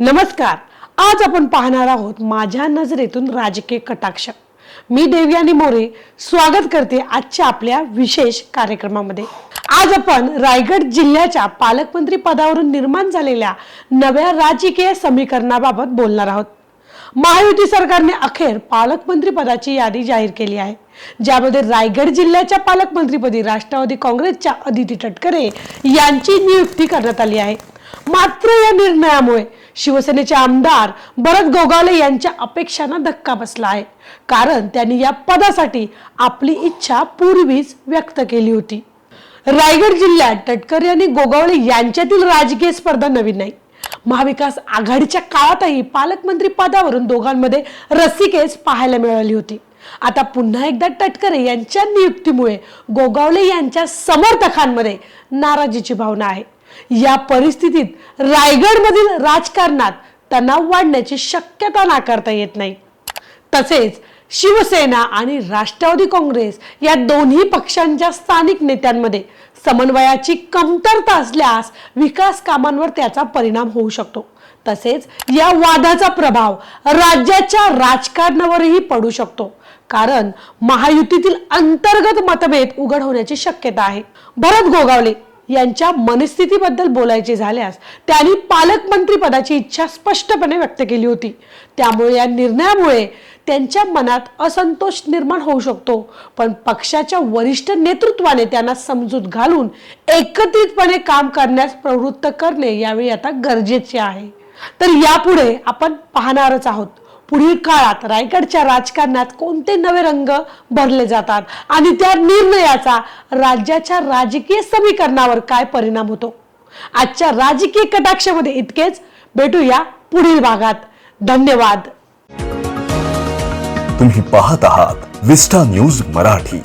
नमस्कार. आज आपण पाहणार आहोत माझ्या नजरेतून राजकीय कटाक्ष. मी देवयानी मोरे स्वागत करते आजच्या आपल्या विशेष कार्यक्रमामध्ये. आज आपण रायगड जिल्ह्याच्या पालकमंत्री पदावरून निर्माण झालेल्या नव्या राजकीय समीकरणाबाबत बोलणार आहोत. महायुती सरकारने अखेर पालकमंत्री पदाची यादी जाहीर केली आहे. ज्यामध्ये रायगड जिल्ह्याच्या पालकमंत्रीपदी राष्ट्रवादी काँग्रेसच्या अदिती तटकरे यांची नियुक्ती करण्यात आली आहे. मात्र या निर्णयामुळे शिवसेनेचे आमदार भरत गोगावले यांच्या अपेक्षांना धक्का बसला आहे. कारण त्यांनी या पदासाठी आपली इच्छा पूर्वीच व्यक्त केली होती. रायगड जिल्ह्यात तटकरे आणि गोगावले यांच्यातील राजकीय स्पर्धा नवीन नाही. महाविकास आघाडीच्या काळातही पालकमंत्री पदावरून दोघांमध्ये रस्सीकेस पाहायला मिळाली होती. आता पुन्हा एकदा टटकरे यांच्या नियुक्तीमुळे गोगावले यांच्या समर्थकांमध्ये नाराजीची भावना आहे. या परिस्थितीत रायगडमधील राजकारणात तणाव वाढण्याची शक्यता नाकारता येत नाही. तसेच शिवसेना आणि राष्ट्रवादी काँग्रेस या दोन्ही पक्षांच्या स्थानिक नेत्यांमध्ये समन्वयाची कमतरता असल्यास विकास कामांवर त्याचा परिणाम होऊ शकतो. तसेच या वादाचा प्रभाव राज्याच्या राजकारणावरही पडू शकतो. कारण महायुतीतील अंतर्गत मतभेद उघड होण्याची शक्यता आहे. भरत गोगावले यांच्या मनस्थितीबद्दल बोलायचे झाल्यास त्यांनी पालकमंत्री पदाची इच्छा स्पष्टपणे व्यक्त केली होती. त्यामुळे या निर्णयामुळे त्यांच्या मनात असंतोष निर्माण होऊ शकतो. पण पक्षाच्या वरिष्ठ नेतृत्वाने त्यांना समजूत घालून एकत्रितपणे काम करण्यास प्रवृत्त करणे यावेळी आता गरजेचे आहे. तर यापुढे आपण पाहणारच आहोत. पुढील काळात रायगडच्या राजकारणात कोणते नवे रंग भरले जातात आणि त्या निर्णयाचा राज्याच्या राजकीय समीकरणावर काय परिणाम होतो? आजच्या राजकीय कटाक्षामध्ये इतकेच. भेटूया पुढील भागात. धन्यवाद. तुम्ही पाहत आहात विस्टा न्यूज मराठी.